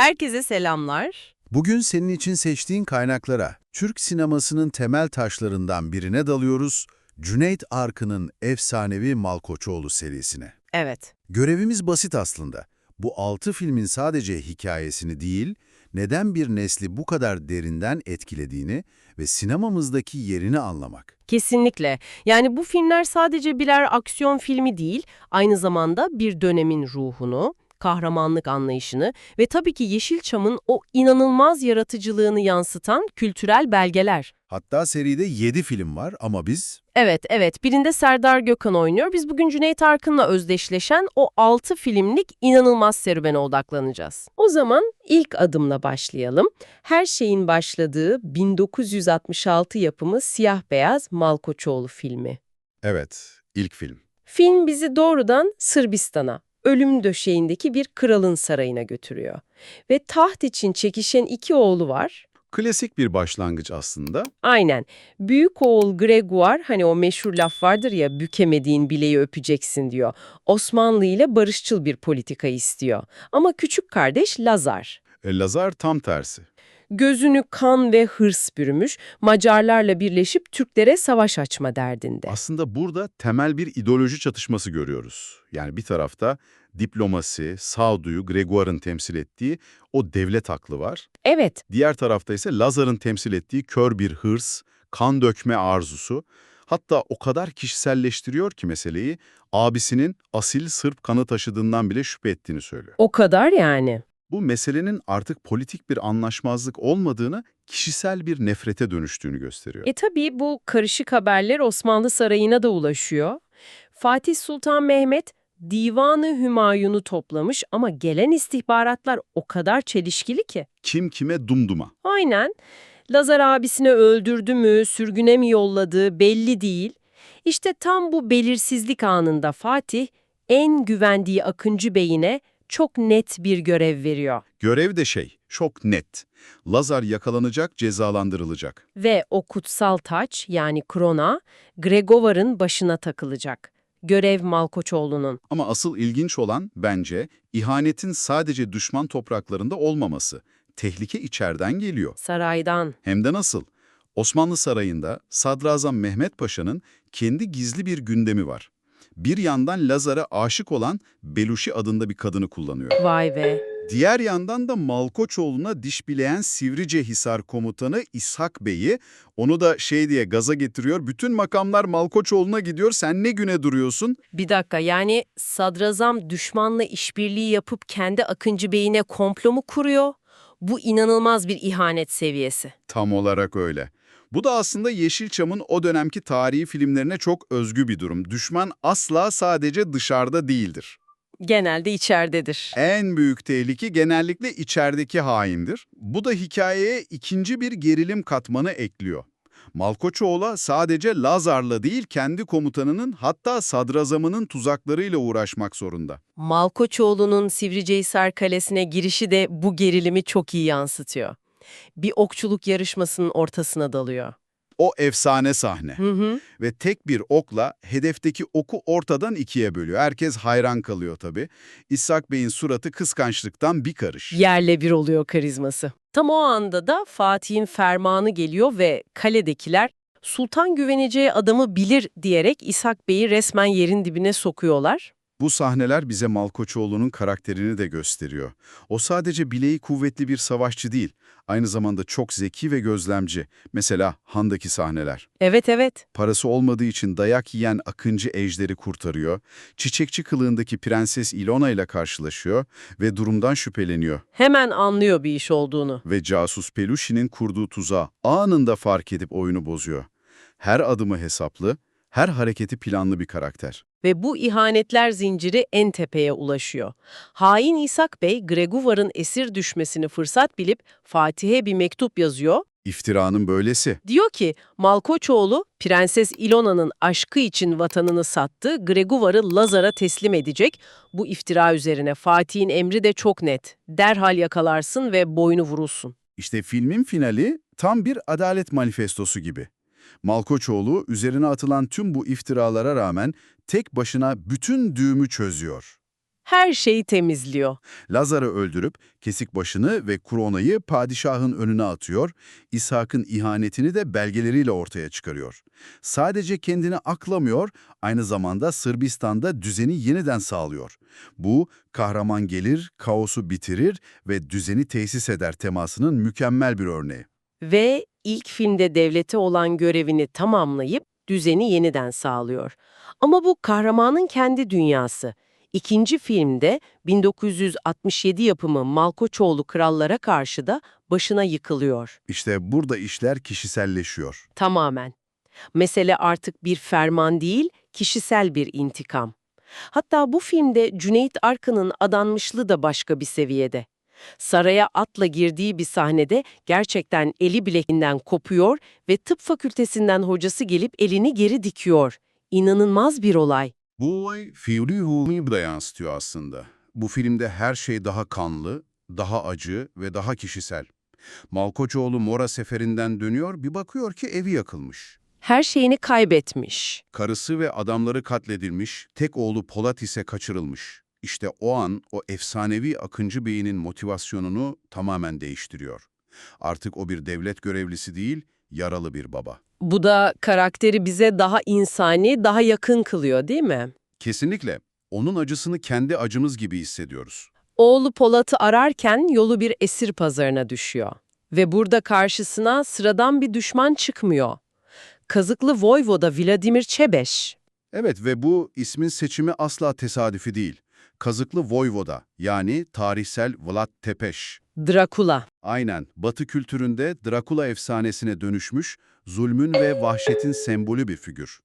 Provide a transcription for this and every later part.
Herkese selamlar. Bugün senin için seçtiğin kaynaklara, Türk sinemasının temel taşlarından birine dalıyoruz, Cüneyt Arkın'ın efsanevi Malkoçoğlu serisine. Evet, Görevimiz basit aslında. Bu altı filmin sadece hikayesini değil, neden bir nesli bu kadar derinden etkilediğini ve sinemamızdaki yerini anlamak. kesinlikle. Yani bu filmler sadece birer aksiyon filmi değil, aynı zamanda bir dönemin ruhunu, kahramanlık anlayışını ve tabii ki Yeşilçam'ın o inanılmaz yaratıcılığını yansıtan kültürel belgeler. Hatta seride 7 film var ama biz Evet, evet. Birinde Serdar Gökhan oynuyor. Biz bugün Cüneyt Arkın'la özdeşleşen o 6 filmlik inanılmaz serüvene odaklanacağız. O zaman ilk adımla başlayalım. Her şeyin başladığı 1966 yapımı Siyah Beyaz Malkoçoğlu filmi. Evet, ilk film. Film bizi doğrudan Sırbistan'a, ölüm döşeğindeki bir kralın sarayına götürüyor. Ve taht için çekişen iki oğlu var. Klasik bir başlangıç aslında. Aynen. Büyük oğul Gregoire hani o meşhur laf vardır ya bükemediğin bileği öpeceksin diyor. Osmanlı ile barışçıl bir politika istiyor. Ama küçük kardeş Lazar. E, Lazar tam tersi. Gözünü kan ve hırs bürümüş, Macarlarla birleşip Türklere savaş açma derdinde. Aslında burada temel bir ideoloji çatışması görüyoruz. Yani bir tarafta diplomasi, sağduyu, Gregoire'ın temsil ettiği o devlet aklı var. Evet, Diğer tarafta ise Lazar'ın temsil ettiği kör bir hırs, kan dökme arzusu. Hatta o kadar kişiselleştiriyor ki meseleyi, abisinin asil Sırp kanı taşıdığından bile şüphe ettiğini söylüyor. o kadar yani. Bu meselenin artık politik bir anlaşmazlık olmadığını, kişisel bir nefrete dönüştüğünü gösteriyor. E tabii bu karışık haberler Osmanlı Sarayı'na da ulaşıyor. Fatih Sultan Mehmet Divanı Hümayun'u toplamış ama gelen istihbaratlar o kadar çelişkili ki. Kim kime dumduma. Aynen. Lazar abisini öldürdü mü, sürgüne mi yolladığı belli değil. İşte tam bu belirsizlik anında Fatih en güvendiği Akıncı Bey'ine çok net bir görev veriyor. Görev de şey, çok net. Lazar yakalanacak, cezalandırılacak. Ve o kutsal taç yani krona Gregovar'ın başına takılacak. Görev Malkoçoğlu'nun. Ama asıl ilginç olan bence ihanetin sadece düşman topraklarında olmaması. Tehlike içeriden geliyor. Saraydan. Hem de nasıl? Osmanlı Sarayı'nda Sadrazam Mehmet Paşa'nın kendi gizli bir gündemi var. Bir yandan Lazar'a aşık olan Beluşi adında bir kadını kullanıyor. Vay be. Diğer yandan da Malkoçoğlu'na diş bileyen Sivrice Hisar komutanı İshak Bey'i, onu da şey diye gaza getiriyor, bütün makamlar Malkoçoğlu'na gidiyor, sen ne güne duruyorsun? Bir dakika yani sadrazam düşmanla işbirliği yapıp kendi Akıncı Bey'ine komplo mu kuruyor? Bu inanılmaz bir ihanet seviyesi. Tam olarak öyle. Bu da aslında Yeşilçam'ın o dönemki tarihi filmlerine çok özgü bir durum. Düşman asla sadece dışarıda değildir. Genelde içeridedir. En büyük tehlike genellikle içerideki haindir. Bu da hikayeye ikinci bir gerilim katmanı ekliyor. Malkoçoğlu sadece Lazar'la değil kendi komutanının hatta sadrazamının tuzaklarıyla uğraşmak zorunda. Malkoçoğlu'nun Sivricehisar Kalesi'ne girişi de bu gerilimi çok iyi yansıtıyor. Bir okçuluk yarışmasının ortasına dalıyor. O efsane sahne. Hı hı. Ve tek bir okla hedefteki oku ortadan ikiye bölüyor. Herkes hayran kalıyor tabii. İshak Bey'in suratı kıskançlıktan bir karış. Yerle bir oluyor karizması. Tam o anda da Fatih'in fermanı geliyor ve kaledekiler Sultan güveneceği adamı bilir diyerek İshak Bey'i resmen yerin dibine sokuyorlar. Bu sahneler bize Malkoçoğlu'nun karakterini de gösteriyor. O sadece bileği kuvvetli bir savaşçı değil, aynı zamanda çok zeki ve gözlemci. Mesela Han'daki sahneler. Evet evet. Parası olmadığı için dayak yiyen Akıncı Ejder'i kurtarıyor, çiçekçi kılığındaki Prenses Ilona ile karşılaşıyor ve durumdan şüpheleniyor. Hemen anlıyor bir iş olduğunu. Ve casus Peluşi'nin kurduğu tuzağı anında fark edip oyunu bozuyor. Her adımı hesaplı, her hareketi planlı bir karakter. Ve bu ihanetler zinciri en tepeye ulaşıyor. Hain İshak Bey, Gregovar'ın esir düşmesini fırsat bilip Fatih'e bir mektup yazıyor. İftiranın böylesi. Diyor ki, Malkoçoğlu, Prenses Ilona'nın aşkı için vatanını sattı, Gregovar'ı Lazar'a teslim edecek. Bu iftira üzerine Fatih'in emri de çok net. Derhal yakalarsın ve boynu vurulsun. İşte filmin finali tam bir adalet manifestosu gibi. Malkoçoğlu üzerine atılan tüm bu iftiralara rağmen tek başına bütün düğümü çözüyor. her şeyi temizliyor. Lazar'ı öldürüp kesik başını ve Krona'yı padişahın önüne atıyor, İshak'ın ihanetini de belgeleriyle ortaya çıkarıyor. Sadece kendini aklamıyor, aynı zamanda Sırbistan'da düzeni yeniden sağlıyor. Bu, kahraman gelir, kaosu bitirir ve düzeni tesis eder temasının mükemmel bir örneği. Ve ilk filmde devlete olan görevini tamamlayıp düzeni yeniden sağlıyor. Ama bu kahramanın kendi dünyası. İkinci filmde 1967 yapımı Malkoçoğlu Krallara karşı da başına yıkılıyor. İşte burada işler kişiselleşiyor. Tamamen. Mesele artık bir ferman değil, kişisel bir intikam. Hatta bu filmde Cüneyt Arkın'ın adanmışlığı da başka bir seviyede. Saraya atla girdiği bir sahnede gerçekten eli bilekinden kopuyor ve tıp fakültesinden hocası gelip elini geri dikiyor. İnanılmaz bir olay. Bu olay Fiuri Hulmi'yi da yansıtıyor aslında. Bu filmde her şey daha kanlı, daha acı ve daha kişisel. Malkoçoğlu Mora seferinden dönüyor, bir bakıyor ki evi yakılmış. Her şeyini kaybetmiş. Karısı ve adamları katledilmiş, tek oğlu Polat ise kaçırılmış. İşte o an o efsanevi Akıncı Bey'in motivasyonunu tamamen değiştiriyor. Artık o bir devlet görevlisi değil, yaralı bir baba. Bu da karakteri bize daha insani, daha yakın kılıyor değil mi? Kesinlikle. Onun acısını kendi acımız gibi hissediyoruz. Oğlu Polat'ı ararken yolu bir esir pazarına düşüyor. Ve burada karşısına sıradan bir düşman çıkmıyor. Kazıklı Voyvoda Vladimir Çebeş. Evet ve bu ismin seçimi asla tesadüfi değil. Kazıklı Voyvoda yani tarihsel Vlad Tepeş. Drakula. Aynen, Batı kültüründe Drakula efsanesine dönüşmüş, zulmün ve vahşetin sembolü bir figür.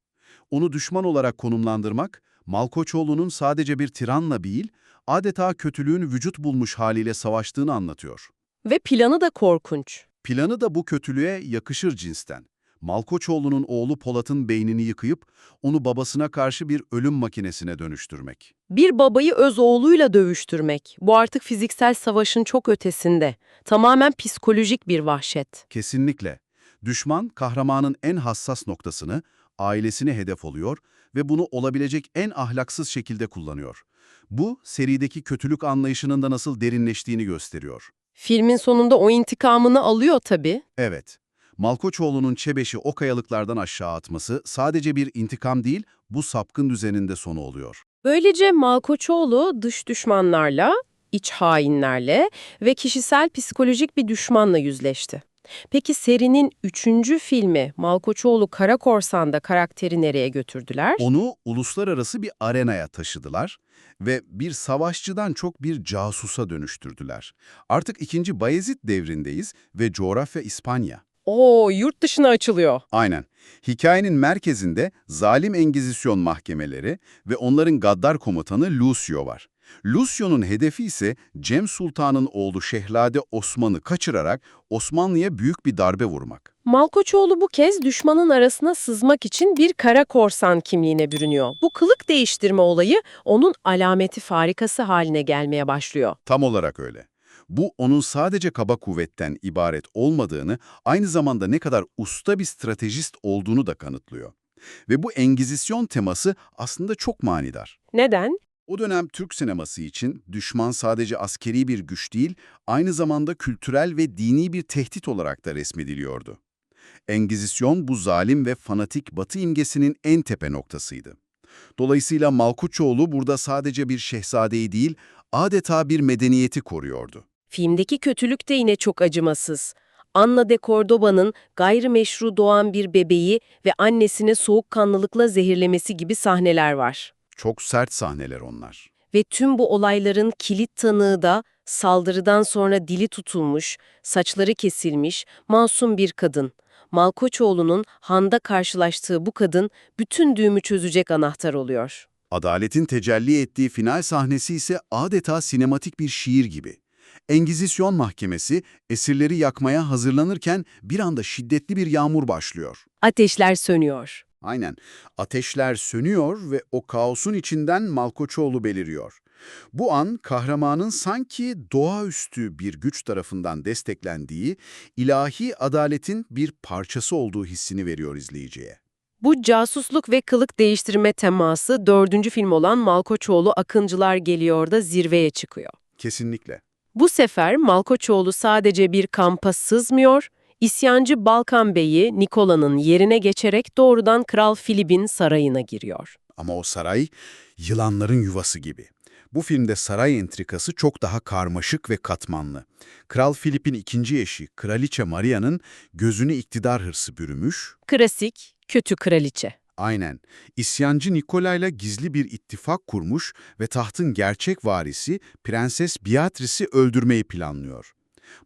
Onu düşman olarak konumlandırmak, Malkoçoğlu'nun sadece bir tiranla değil, adeta kötülüğün vücut bulmuş haliyle savaştığını anlatıyor. Ve planı da korkunç. Planı da bu kötülüğe yakışır cinsten. Malkoçoğlu'nun oğlu Polat'ın beynini yıkayıp onu babasına karşı bir ölüm makinesine dönüştürmek. Bir babayı öz oğluyla dövüştürmek. Bu artık fiziksel savaşın çok ötesinde. Tamamen psikolojik bir vahşet. Kesinlikle. Düşman, kahramanın en hassas noktasını, ailesini hedef alıyor ve bunu olabilecek en ahlaksız şekilde kullanıyor. Bu, serideki kötülük anlayışının da nasıl derinleştiğini gösteriyor. Filmin sonunda o intikamını alıyor tabii. Evet, Malkoçoğlu'nun Çebeş'i o kayalıklardan aşağı atması sadece bir intikam değil, bu sapkın düzeninde sonu oluyor. Böylece Malkoçoğlu dış düşmanlarla, iç hainlerle ve kişisel psikolojik bir düşmanla yüzleşti. Peki serinin üçüncü filmi Malkoçoğlu Kara Korsan'da karakteri nereye götürdüler? Onu uluslararası bir arenaya taşıdılar ve bir savaşçıdan çok bir casusa dönüştürdüler. Artık 2. Bayezid devrindeyiz ve coğrafya İspanya. Oo, yurt dışına açılıyor. Aynen. Hikayenin merkezinde zalim Engizisyon mahkemeleri ve onların gaddar komutanı Lucio var. Lucio'nun hedefi ise Cem Sultan'ın oğlu Şehlade Osman'ı kaçırarak Osmanlı'ya büyük bir darbe vurmak. Malkoçoğlu bu kez düşmanın arasına sızmak için bir kara korsan kimliğine bürünüyor. Bu kılık değiştirme olayı onun alameti farikası haline gelmeye başlıyor. Tam olarak öyle. Bu onun sadece kaba kuvvetten ibaret olmadığını, aynı zamanda ne kadar usta bir stratejist olduğunu da kanıtlıyor. Ve bu Engizisyon teması aslında çok manidar. Neden? O dönem Türk sineması için düşman sadece askeri bir güç değil, aynı zamanda kültürel ve dini bir tehdit olarak da resmediliyordu. Engizisyon bu zalim ve fanatik Batı imgesinin en tepe noktasıydı. Dolayısıyla Malkuçoğlu burada sadece bir şehzadeyi değil, adeta bir medeniyeti koruyordu. Filmdeki kötülük de yine çok acımasız. Anna de Cordoba'nın gayrimeşru doğan bir bebeği ve annesini soğukkanlılıkla zehirlemesi gibi sahneler var. Çok sert sahneler onlar. Ve tüm bu olayların kilit tanığı da saldırıdan sonra dili tutulmuş, saçları kesilmiş, masum bir kadın. Malkoçoğlu'nun Han'da karşılaştığı bu kadın bütün düğümü çözecek anahtar oluyor. Adaletin tecelli ettiği final sahnesi ise adeta sinematik bir şiir gibi. Engizisyon mahkemesi esirleri yakmaya hazırlanırken bir anda şiddetli bir yağmur başlıyor. Ateşler sönüyor. Aynen. Ateşler sönüyor ve o kaosun içinden Malkoçoğlu beliriyor. Bu an kahramanın sanki doğaüstü bir güç tarafından desteklendiği, ilahi adaletin bir parçası olduğu hissini veriyor izleyiciye. Bu casusluk ve kılık değiştirme teması dördüncü film olan Malkoçoğlu Akıncılar Geliyor da zirveye çıkıyor. Kesinlikle. Bu sefer Malkoçoğlu sadece bir kampa sızmıyor, isyancı Balkan Bey'i Nikola'nın yerine geçerek doğrudan Kral Filip'in sarayına giriyor. Ama o saray yılanların yuvası gibi. Bu filmde saray entrikası çok daha karmaşık ve katmanlı. Kral Filip'in ikinci eşi Kraliçe Maria'nın gözünü iktidar hırsı bürümüş. Klasik, kötü kraliçe. Aynen. İsyancı Nikolay'la gizli bir ittifak kurmuş ve tahtın gerçek varisi Prenses Beatrice'i öldürmeyi planlıyor.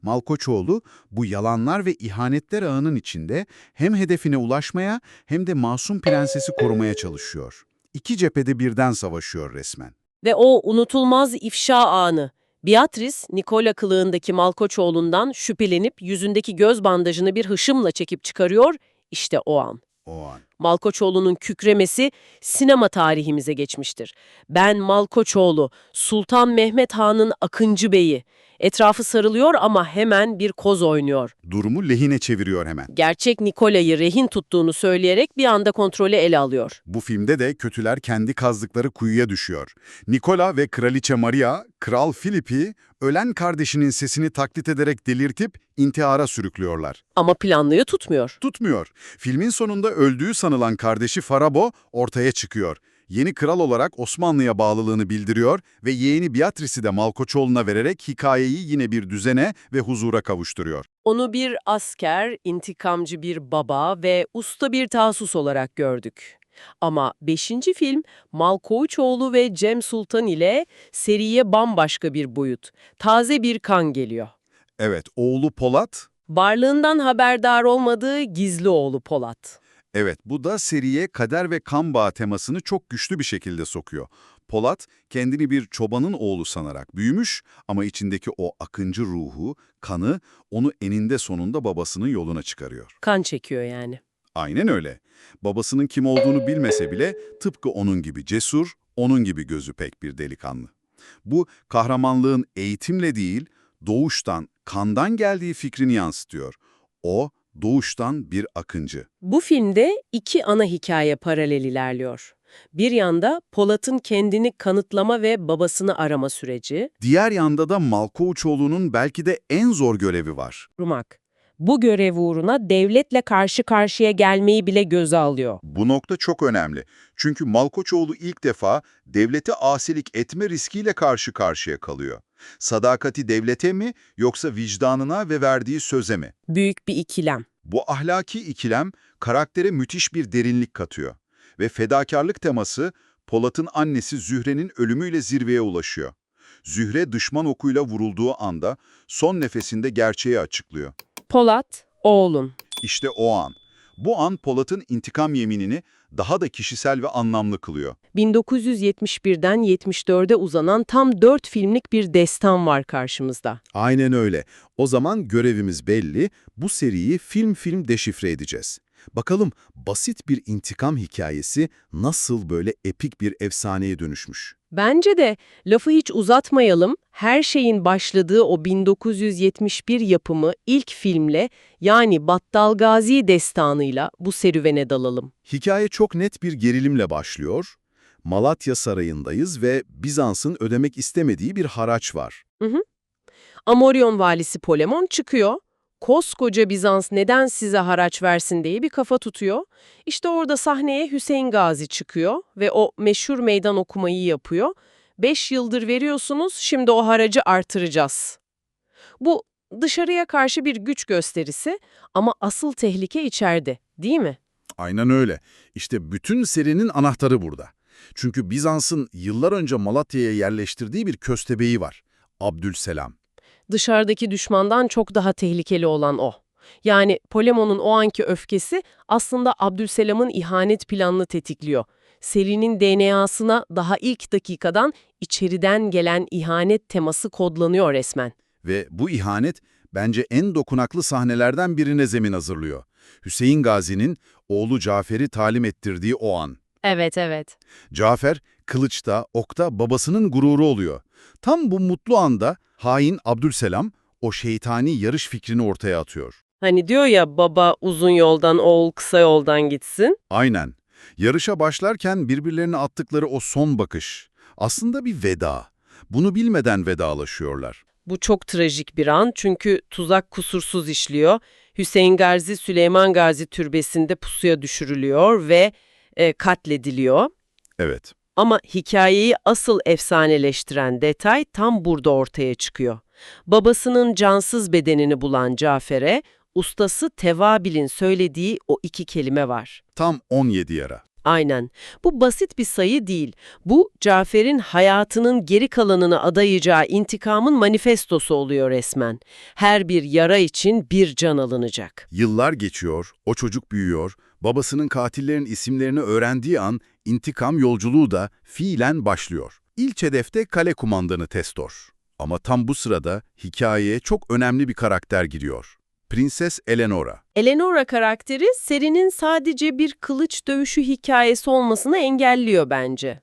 Malkoçoğlu bu yalanlar ve ihanetler ağının içinde hem hedefine ulaşmaya hem de masum prensesi korumaya çalışıyor. İki cephede birden savaşıyor resmen. Ve o unutulmaz ifşa anı. Beatrice, Nikola kılığındaki Malkoçoğlu'ndan şüphelenip yüzündeki göz bandajını bir hışımla çekip çıkarıyor. İşte o an. O an. Malkoçoğlu'nun kükremesi sinema tarihimize geçmiştir. Ben Malkoçoğlu, Sultan Mehmet Han'ın Akıncı Bey'i. Etrafı sarılıyor ama hemen bir koz oynuyor. Durumu lehine çeviriyor hemen. Gerçek Nikola'yı rehin tuttuğunu söyleyerek bir anda kontrolü ele alıyor. Bu filmde de kötüler kendi kazdıkları kuyuya düşüyor. Nikola ve Kraliçe Maria, Kral Filip'i ölen kardeşinin sesini taklit ederek delirtip intihara sürüklüyorlar. Ama planlıyı tutmuyor. Tutmuyor. Filmin sonunda öldüğü sanılan kardeşi Farabo ortaya çıkıyor. Yeni kral olarak Osmanlı'ya bağlılığını bildiriyor ve yeğeni Beatrice'i de Malkoçoğlu'na vererek hikayeyi yine bir düzene ve huzura kavuşturuyor. Onu bir asker, intikamcı bir baba ve usta bir tasus olarak gördük. Ama 5. film Malkoçoğlu ve Cem Sultan ile seriye bambaşka bir boyut. Taze bir kan geliyor. Evet, oğlu Polat, Varlığından haberdar olmadığı gizli oğlu Polat. Evet, bu da seriye kader ve kan bağı temasını çok güçlü bir şekilde sokuyor. Polat, kendini bir çobanın oğlu sanarak büyümüş ama içindeki o akıncı ruhu, kanı onu eninde sonunda babasının yoluna çıkarıyor. Kan çekiyor yani. Aynen öyle. Babasının kim olduğunu bilmese bile tıpkı onun gibi cesur, onun gibi gözü pek bir delikanlı. Bu kahramanlığın eğitimle değil, doğuştan, kandan geldiği fikrini yansıtıyor. O, doğuştan bir akıncı. Bu filmde iki ana hikaye paralel ilerliyor. Bir yanda Polat'ın kendini kanıtlama ve babasını arama süreci, Diğer yanda da Malkoçoğlu'nun belki de en zor görevi var. Rumak. Bu görev uğruna devletle karşı karşıya gelmeyi bile göze alıyor. Bu nokta çok önemli. Çünkü Malkoçoğlu ilk defa devlete asilik etme riskiyle karşı karşıya kalıyor. Sadakati devlete mi yoksa vicdanına ve verdiği söze mi? Büyük bir ikilem. Bu ahlaki ikilem karaktere müthiş bir derinlik katıyor. Ve fedakarlık teması Polat'ın annesi Zühre'nin ölümüyle zirveye ulaşıyor. Zühre düşman okuyla vurulduğu anda son nefesinde gerçeği açıklıyor. Polat, oğlun. İşte o an. Bu an Polat'ın intikam yeminini daha da kişisel ve anlamlı kılıyor. 1971'den 74'e uzanan tam 4 filmlik bir destan var karşımızda. Aynen öyle. O zaman görevimiz belli. Bu seriyi film film deşifre edeceğiz. Bakalım basit bir intikam hikayesi nasıl böyle epik bir efsaneye dönüşmüş. Bence de lafı hiç uzatmayalım. Her şeyin başladığı o 1971 yapımı ilk filmle yani Battal Gazi destanıyla bu serüvene dalalım. Hikaye çok net bir gerilimle başlıyor. Malatya Sarayı'ndayız ve Bizans'ın ödemek istemediği bir haraç var. Amoryon valisi Polemon çıkıyor. Koskoca Bizans neden size haraç versin diye bir kafa tutuyor. İşte orada sahneye Hüseyin Gazi çıkıyor ve o meşhur meydan okumayı yapıyor. Beş yıldır veriyorsunuz, şimdi o haracı artıracağız. Bu dışarıya karşı bir güç gösterisi ama asıl tehlike içeride, değil mi? Aynen öyle. İşte bütün serinin anahtarı burada. Çünkü Bizans'ın yıllar önce Malatya'ya yerleştirdiği bir köstebeği var. Abdülselam. Dışarıdaki düşmandan çok daha tehlikeli olan o. Yani Polemon'un o anki öfkesi aslında Abdülselam'ın ihanet planını tetikliyor. Serinin DNA'sına daha ilk dakikadan içeriden gelen ihanet teması kodlanıyor resmen. Ve bu ihanet bence en dokunaklı sahnelerden birine zemin hazırlıyor. Hüseyin Gazi'nin oğlu Cafer'i talim ettirdiği o an. Evet, evet. Cafer, kılıçta, okta babasının gururu oluyor. Tam bu mutlu anda hain Abdülselam o şeytani yarış fikrini ortaya atıyor. Hani diyor ya baba uzun yoldan, oğul kısa yoldan gitsin. Aynen. Yarışa başlarken birbirlerine attıkları o son bakış. Aslında bir veda. Bunu bilmeden vedalaşıyorlar. Bu çok trajik bir an çünkü tuzak kusursuz işliyor. Hüseyin Gazi Süleyman Gazi türbesinde pusuya düşürülüyor ve e, katlediliyor. Evet. Ama hikayeyi asıl efsaneleştiren detay tam burada ortaya çıkıyor. Babasının cansız bedenini bulan Cafer'e ustası Tevabil'in söylediği o iki kelime var. Tam 17 yara. Aynen. Bu basit bir sayı değil. Bu Cafer'in hayatının geri kalanını adayacağı intikamın manifestosu oluyor resmen. Her bir yara için bir can alınacak. Yıllar geçiyor, o çocuk büyüyor, babasının katillerin isimlerini öğrendiği an intikam yolculuğu da fiilen başlıyor. İlk hedefte kale kumandanı Testor. Ama tam bu sırada hikayeye çok önemli bir karakter giriyor. Prenses Eleonora. Eleonora karakteri serinin sadece bir kılıç dövüşü hikayesi olmasını engelliyor bence.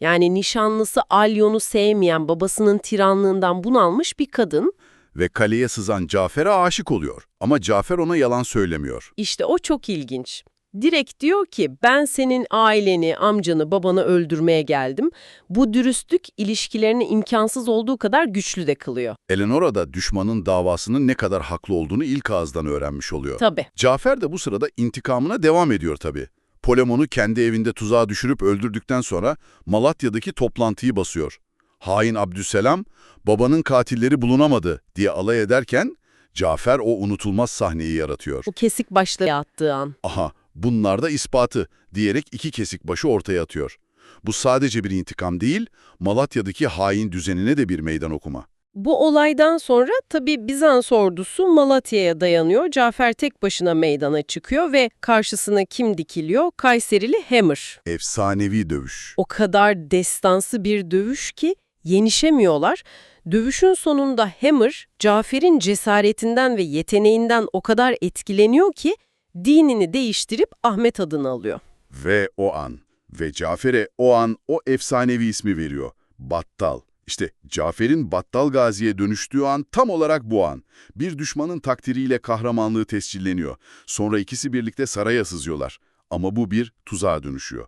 Yani nişanlısı Alyon'u sevmeyen babasının tiranlığından bunalmış bir kadın. Ve kaleye sızan Cafer'e aşık oluyor. Ama Cafer ona yalan söylemiyor. İşte o çok ilginç. Direkt diyor ki ben senin aileni, amcanı, babanı öldürmeye geldim. Bu dürüstlük ilişkilerini imkansız olduğu kadar güçlü de kılıyor. Eleonora da düşmanın davasının ne kadar haklı olduğunu ilk ağızdan öğrenmiş oluyor. Tabii. Cafer de bu sırada intikamına devam ediyor tabii. Polemon'u kendi evinde tuzağa düşürüp öldürdükten sonra Malatya'daki toplantıyı basıyor. Hain Abdüselam, babanın katilleri bulunamadı diye alay ederken Cafer o unutulmaz sahneyi yaratıyor. O kesik başlığı attığı an. Aha, bunlar da ispatı diyerek iki kesik başı ortaya atıyor. Bu sadece bir intikam değil, Malatya'daki hain düzenine de bir meydan okuma. Bu olaydan sonra tabii Bizans ordusu Malatya'ya dayanıyor. Cafer tek başına meydana çıkıyor ve karşısına kim dikiliyor? Kayserili Hammer. Efsanevi dövüş. O kadar destansı bir dövüş ki yenişemiyorlar. Dövüşün sonunda Hammer, Cafer'in cesaretinden ve yeteneğinden o kadar etkileniyor ki dinini değiştirip Ahmet adını alıyor. Ve o an, ve Cafer'e o an o efsanevi ismi veriyor. Battal. İşte Cafer'in Battal Gazi'ye dönüştüğü an tam olarak bu an. Bir düşmanın takdiriyle kahramanlığı tescilleniyor. Sonra ikisi birlikte saraya sızıyorlar. Ama bu bir tuzağa dönüşüyor.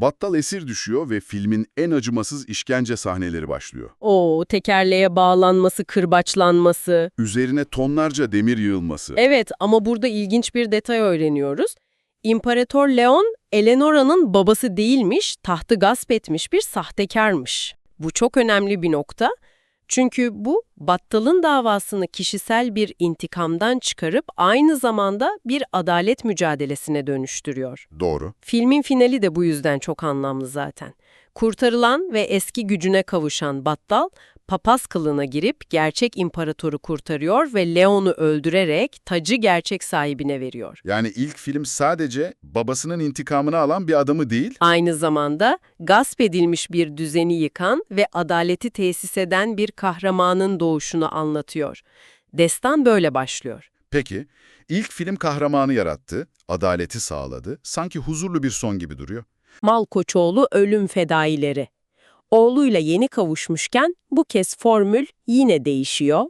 Battal esir düşüyor ve filmin en acımasız işkence sahneleri başlıyor. O tekerleğe bağlanması, kırbaçlanması. Üzerine tonlarca demir yığılması. Evet ama burada ilginç bir detay öğreniyoruz. İmparator Leon, Eleanora'nın babası değilmiş, tahtı gasp etmiş bir sahtekarmış. Bu çok önemli bir nokta. Çünkü bu, Battal'ın davasını kişisel bir intikamdan çıkarıp aynı zamanda bir adalet mücadelesine dönüştürüyor. Doğru. Filmin finali de bu yüzden çok anlamlı zaten. Kurtarılan ve eski gücüne kavuşan Battal, papaz kılığına girip gerçek imparatoru kurtarıyor ve Leon'u öldürerek tacı gerçek sahibine veriyor. Yani ilk film sadece babasının intikamını alan bir adamı değil, Aynı zamanda gasp edilmiş bir düzeni yıkan ve adaleti tesis eden bir kahramanın doğuşunu anlatıyor. Destan böyle başlıyor. Peki, ilk film kahramanı yarattı, adaleti sağladı, sanki huzurlu bir son gibi duruyor. Malkoçoğlu ölüm fedaileri. Oğluyla yeni kavuşmuşken bu kez formül yine değişiyor.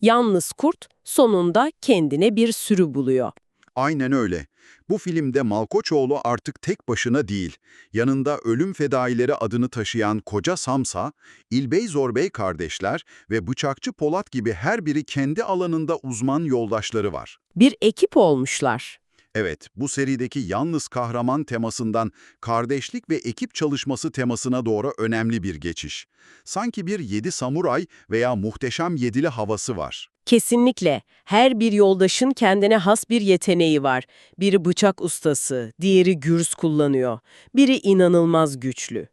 Yalnız kurt sonunda kendine bir sürü buluyor. Aynen öyle. Bu filmde Malkoçoğlu artık tek başına değil, yanında ölüm fedaileri adını taşıyan koca Samsa, İlbey Zorbey kardeşler ve Bıçakçı Polat gibi her biri kendi alanında uzman yoldaşları var. Bir ekip olmuşlar. Evet, bu serideki yalnız kahraman temasından kardeşlik ve ekip çalışması temasına doğru önemli bir geçiş. Sanki bir yedi samuray veya muhteşem yedili havası var. Kesinlikle. Her bir yoldaşın kendine has bir yeteneği var. Biri bıçak ustası, diğeri gürs kullanıyor. Biri inanılmaz güçlü.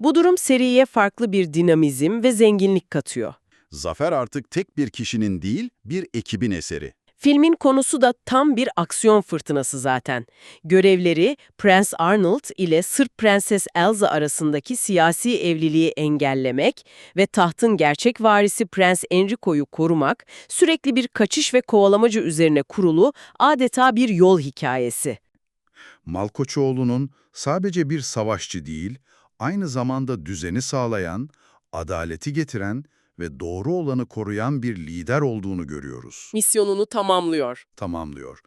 Bu durum seriye farklı bir dinamizm ve zenginlik katıyor. Zafer artık tek bir kişinin değil, bir ekibin eseri. Filmin konusu da tam bir aksiyon fırtınası zaten. Görevleri Prens Arnold ile Sırp Prenses Elsa arasındaki siyasi evliliği engellemek ve tahtın gerçek varisi Prens Enrico'yu korumak, sürekli bir kaçış ve kovalamacı üzerine kurulu adeta bir yol hikayesi. Malkoçoğlu'nun sadece bir savaşçı değil, aynı zamanda düzeni sağlayan, adaleti getiren ve doğru olanı koruyan bir lider olduğunu görüyoruz. Misyonunu tamamlıyor. Tamamlıyor.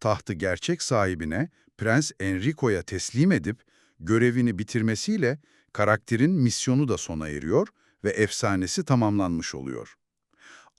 Tahtı gerçek sahibine, Prens Enrico'ya teslim edip görevini bitirmesiyle karakterin misyonu da sona eriyor ve efsanesi tamamlanmış oluyor.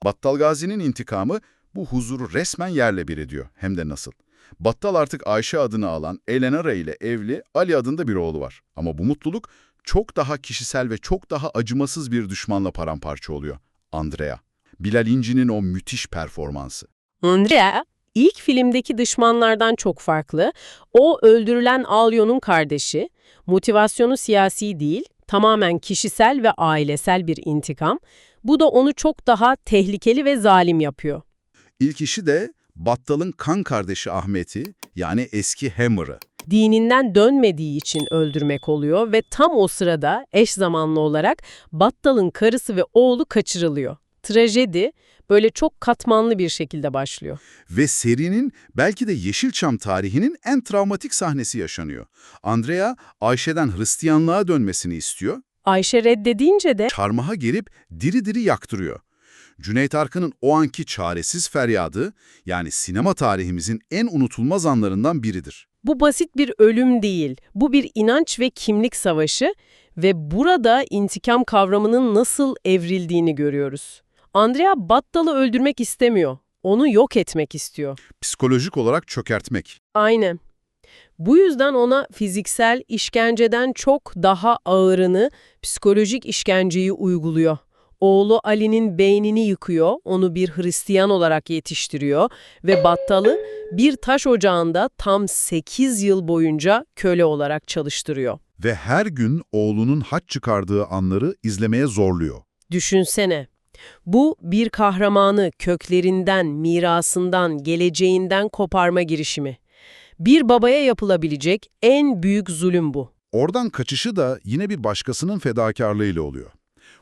Battal Gazi'nin intikamı bu huzuru resmen yerle bir ediyor. Hem de nasıl? Battal artık Ayşe adını alan Eleonora ile evli Ali adında bir oğlu var. Ama bu mutluluk çok daha kişisel ve çok daha acımasız bir düşmanla paramparça oluyor. Andrea. Bilal İnci'nin o müthiş performansı. Andrea, ilk filmdeki düşmanlardan çok farklı. O öldürülen Alyon'un kardeşi. Motivasyonu siyasi değil, tamamen kişisel ve ailesel bir intikam. Bu da onu çok daha tehlikeli ve zalim yapıyor. İlk işi de Battal'ın kan kardeşi Ahmet'i yani eski Hammer'ı. Dininden dönmediği için öldürmek oluyor ve tam o sırada eş zamanlı olarak Battal'ın karısı ve oğlu kaçırılıyor. Trajedi böyle çok katmanlı bir şekilde başlıyor. Ve serinin belki de Yeşilçam tarihinin en travmatik sahnesi yaşanıyor. Andrea, Ayşe'den Hristiyanlığa dönmesini istiyor, Ayşe reddedince de çarmıha gerip diri diri yaktırıyor. Cüneyt Arkın'ın o anki çaresiz feryadı, yani sinema tarihimizin en unutulmaz anlarından biridir. Bu basit bir ölüm değil, bu bir inanç ve kimlik savaşı ve burada intikam kavramının nasıl evrildiğini görüyoruz. Andrea Battal'ı öldürmek istemiyor, onu yok etmek istiyor. Psikolojik olarak çökertmek. Aynen. Bu yüzden ona fiziksel işkenceden çok daha ağırını psikolojik işkenceyi uyguluyor. Oğlu Ali'nin beynini yıkıyor, onu bir Hristiyan olarak yetiştiriyor ve Battal'ı bir taş ocağında tam 8 yıl boyunca köle olarak çalıştırıyor. Ve her gün oğlunun haç çıkardığı anları izlemeye zorluyor. Düşünsene. Bu bir kahramanı köklerinden, mirasından, geleceğinden koparma girişimi. Bir babaya yapılabilecek en büyük zulüm bu. Oradan kaçışı da yine bir başkasının fedakarlığıyla oluyor.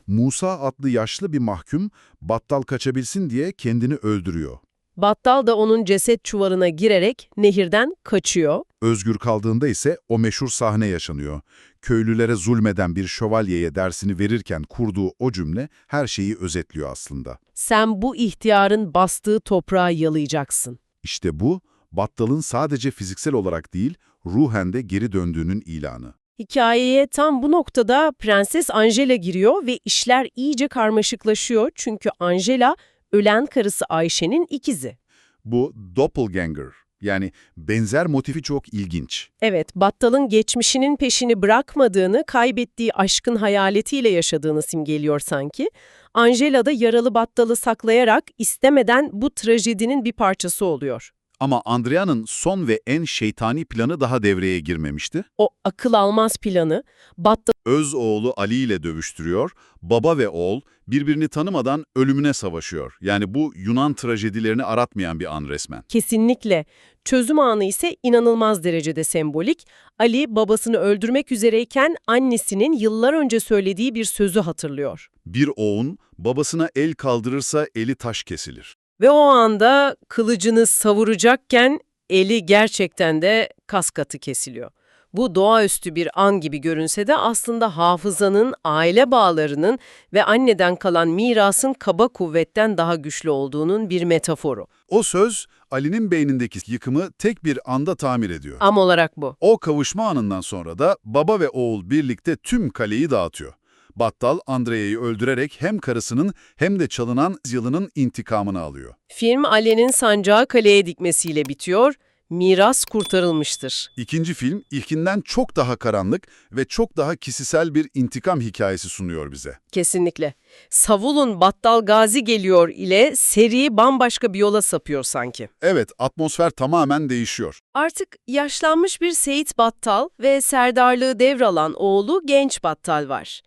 Musa adlı yaşlı bir mahkum battal kaçabilsin diye kendini öldürüyor. Battal da onun ceset çuvalına girerek nehirden kaçıyor. Özgür kaldığında ise o meşhur sahne yaşanıyor. Köylülere zulmeden bir şövalyeye dersini verirken kurduğu o cümle her şeyi özetliyor aslında. Sen bu ihtiyarın bastığı toprağı yalayacaksın. İşte bu, battalın sadece fiziksel olarak değil, ruhen de geri döndüğünün ilanı. Hikayeye tam bu noktada Prenses Angela giriyor ve işler iyice karmaşıklaşıyor çünkü Angela ölen karısı Ayşe'nin ikizi. Bu doppelganger, yani benzer motifi çok ilginç. Evet, Battal'ın geçmişinin peşini bırakmadığını, kaybettiği aşkın hayaletiyle yaşadığını simgeliyor sanki. Angela da yaralı Battal'ı saklayarak istemeden bu trajedinin bir parçası oluyor. Ama Andrea'nın son ve en şeytani planı daha devreye girmemişti. O akıl almaz planı, Battal Öz oğlu Ali ile dövüştürüyor, baba ve oğul birbirini tanımadan ölümüne savaşıyor. Yani bu Yunan trajedilerini aratmayan bir an resmen. kesinlikle. Çözüm anı ise inanılmaz derecede sembolik. Ali babasını öldürmek üzereyken annesinin yıllar önce söylediği bir sözü hatırlıyor. Bir oğun babasına el kaldırırsa eli taş kesilir. Ve o anda kılıcını savuracakken eli gerçekten de kaskatı kesiliyor. Bu doğaüstü bir an gibi görünse de aslında hafızanın, aile bağlarının ve anneden kalan mirasın kaba kuvvetten daha güçlü olduğunun bir metaforu. O söz Ali'nin beynindeki yıkımı tek bir anda tamir ediyor. Am olarak bu. O kavuşma anından sonra da baba ve oğul birlikte tüm kaleyi dağıtıyor. Battal Andrea'yı öldürerek hem karısının hem de çalınan yılının intikamını alıyor. Film Ali'nin sancağı kaleye dikmesiyle bitiyor, miras kurtarılmıştır. İkinci film ilkinden çok daha karanlık ve çok daha kişisel bir intikam hikayesi sunuyor bize. Kesinlikle. Savulun Battal Gazi geliyor ile seri bambaşka bir yola sapıyor sanki. Evet, atmosfer tamamen değişiyor. Artık yaşlanmış bir Seyit Battal ve serdarlığı devralan oğlu genç Battal var.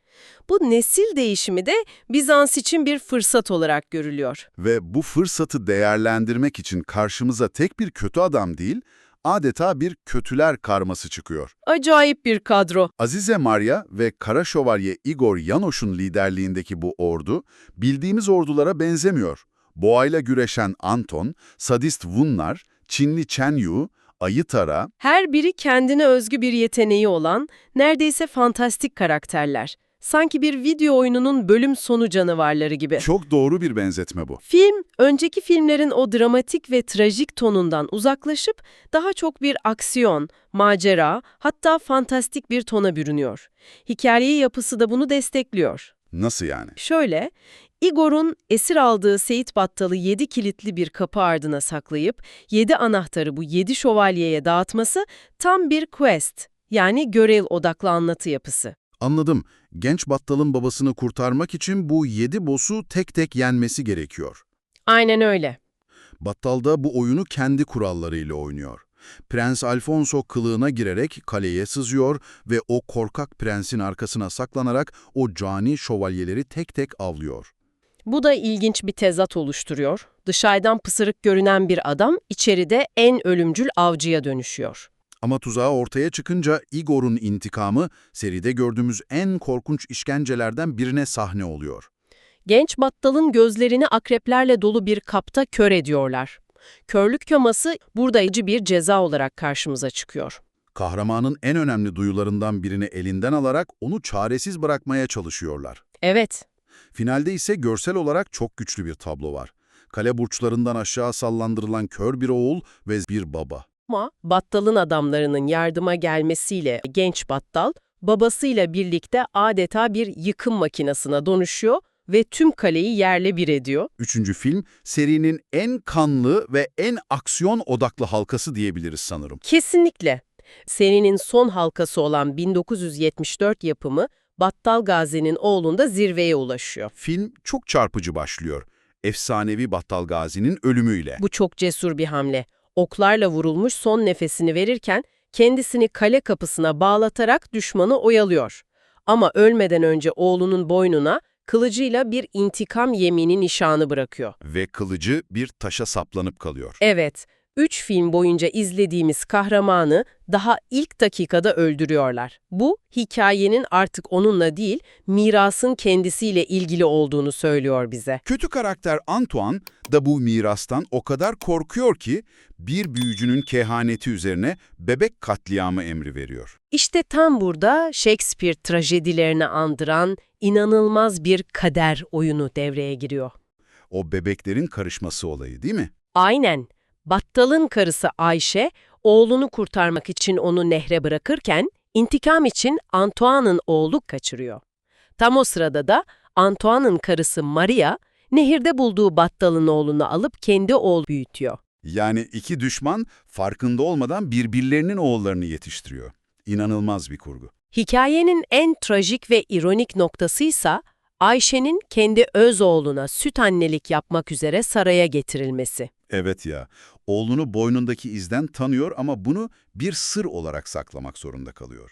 Bu nesil değişimi de Bizans için bir fırsat olarak görülüyor. Ve bu fırsatı değerlendirmek için karşımıza tek bir kötü adam değil, adeta bir kötüler karması çıkıyor. Acayip bir kadro. Azize Maria ve Kara Şövalye Igor Yanoş'un liderliğindeki bu ordu, bildiğimiz ordulara benzemiyor. Boğayla güreşen Anton, sadist Vunlar, Çinli Chen Yu, Ayı Tara, Her biri kendine özgü bir yeteneği olan neredeyse fantastik karakterler. Sanki bir video oyununun bölüm sonu canavarları gibi. Çok doğru bir benzetme bu. Film, önceki filmlerin o dramatik ve trajik tonundan uzaklaşıp daha çok bir aksiyon, macera, hatta fantastik bir tona bürünüyor. Hikaye yapısı da bunu destekliyor. Nasıl yani? Şöyle, Igor'un esir aldığı Seyit Battalı 7 kilitli bir kapı ardına saklayıp 7 anahtarı bu 7 şövalyeye dağıtması tam bir quest, yani görev odaklı anlatı yapısı. Anladım. Genç battalın babasını kurtarmak için bu yedi boss'u tek tek yenmesi gerekiyor. Aynen öyle. Battal da bu oyunu kendi kurallarıyla oynuyor. Prens Alfonso kılığına girerek kaleye sızıyor ve o korkak prensin arkasına saklanarak o cani şövalyeleri tek tek avlıyor. Bu da ilginç bir tezat oluşturuyor. Dışarıdan pısırık görünen bir adam içeride en ölümcül avcıya dönüşüyor. Ama tuzağı ortaya çıkınca Igor'un intikamı seride gördüğümüz en korkunç işkencelerden birine sahne oluyor. Genç battalın gözlerini akreplerle dolu bir kapta kör ediyorlar. Körlük kaması burada acı bir ceza olarak karşımıza çıkıyor. Kahramanın en önemli duyularından birini elinden alarak onu çaresiz bırakmaya çalışıyorlar. Evet, Finalde ise görsel olarak çok güçlü bir tablo var. Kale burçlarından aşağı sallandırılan kör bir oğul ve bir baba. Ama battalın adamlarının yardıma gelmesiyle genç battal, babasıyla birlikte adeta bir yıkım makinesine dönüşüyor ve tüm kaleyi yerle bir ediyor. Üçüncü film, serinin en kanlı ve en aksiyon odaklı halkası diyebiliriz sanırım. Kesinlikle. Serinin son halkası olan 1974 yapımı Battal Gazi'nin oğlunda zirveye ulaşıyor. Film çok çarpıcı başlıyor. Efsanevi Battal Gazi'nin ölümüyle. Bu çok cesur bir hamle. Oklarla vurulmuş son nefesini verirken kendisini kale kapısına bağlatarak düşmanı oyalıyor. Ama ölmeden önce oğlunun boynuna kılıcıyla bir intikam yemini nişanı bırakıyor. Ve kılıcı bir taşa saplanıp kalıyor. Evet, üç film boyunca izlediğimiz kahramanı daha ilk dakikada öldürüyorlar. Bu, hikayenin artık onunla değil, mirasın kendisiyle ilgili olduğunu söylüyor bize. Kötü karakter Antoine da bu mirastan o kadar korkuyor ki bir büyücünün kehaneti üzerine bebek katliamı emri veriyor. İşte tam burada Shakespeare trajedilerini andıran inanılmaz bir kader oyunu devreye giriyor. O bebeklerin karışması olayı değil mi? Aynen. Battal'ın karısı Ayşe, oğlunu kurtarmak için onu nehre bırakırken, intikam için Antoine'ın oğlu kaçırıyor. Tam o sırada da Antoine'ın karısı Maria, nehirde bulduğu Battal'ın oğlunu alıp kendi oğlu büyütüyor. Yani iki düşman farkında olmadan birbirlerinin oğullarını yetiştiriyor. İnanılmaz bir kurgu. Hikayenin en trajik ve ironik noktasıysa Ayşe'nin kendi öz oğluna süt annelik yapmak üzere saraya getirilmesi. Evet ya, oğlunu boynundaki izden tanıyor ama bunu bir sır olarak saklamak zorunda kalıyor.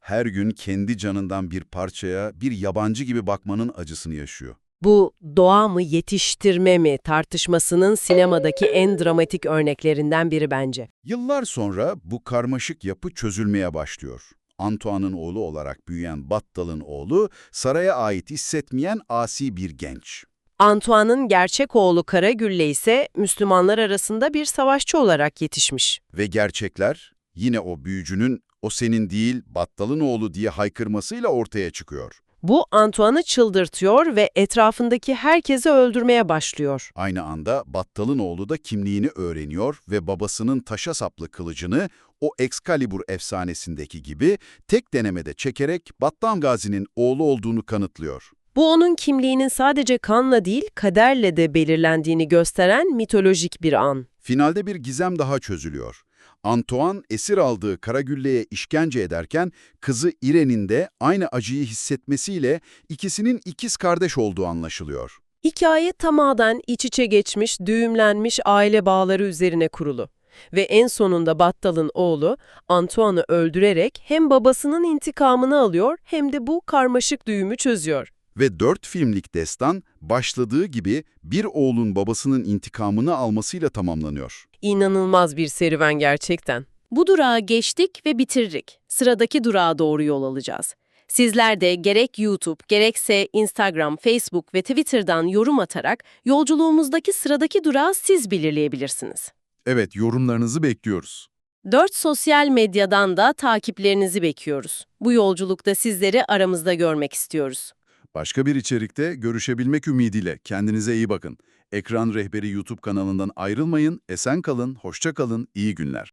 Her gün kendi canından bir parçaya, bir yabancı gibi bakmanın acısını yaşıyor. Bu doğa mı yetiştirme mi tartışmasının sinemadaki en dramatik örneklerinden biri bence. Yıllar sonra bu karmaşık yapı çözülmeye başlıyor. Antoine'ın oğlu olarak büyüyen Battal'ın oğlu, saraya ait hissetmeyen asi bir genç. Antoine'ın gerçek oğlu Karagülle ise Müslümanlar arasında bir savaşçı olarak yetişmiş. Ve gerçekler yine o büyücünün o senin değil Battal'ın oğlu diye haykırmasıyla ortaya çıkıyor. Bu Antoine'ı çıldırtıyor ve etrafındaki herkesi öldürmeye başlıyor. Aynı anda Battal'ın oğlu da kimliğini öğreniyor ve babasının taşa saplı kılıcını o Excalibur efsanesindeki gibi tek denemede çekerek Battal Gazi'nin oğlu olduğunu kanıtlıyor. Bu onun kimliğinin sadece kanla değil kaderle de belirlendiğini gösteren mitolojik bir an. Finalde bir gizem daha çözülüyor. Antoine esir aldığı Karagülle'ye işkence ederken kızı Irene'in de aynı acıyı hissetmesiyle ikisinin ikiz kardeş olduğu anlaşılıyor. Hikaye tamamen iç içe geçmiş, düğümlenmiş aile bağları üzerine kurulu. Ve en sonunda Battal'ın oğlu Antoine'ı öldürerek hem babasının intikamını alıyor hem de bu karmaşık düğümü çözüyor. Ve dört filmlik destan başladığı gibi bir oğlun babasının intikamını almasıyla tamamlanıyor. İnanılmaz bir serüven gerçekten. Bu durağı geçtik ve bitirdik. Sıradaki durağa doğru yol alacağız. Sizler de gerek YouTube, gerekse Instagram, Facebook ve Twitter'dan yorum atarak yolculuğumuzdaki sıradaki durağı siz belirleyebilirsiniz. Evet, yorumlarınızı bekliyoruz. Dört sosyal medyadan da takiplerinizi bekliyoruz. Bu yolculukta sizleri aramızda görmek istiyoruz. Başka bir içerikte görüşebilmek ümidiyle kendinize iyi bakın. Ekran Rehberi YouTube kanalından ayrılmayın, esen kalın, hoşça kalın, iyi günler.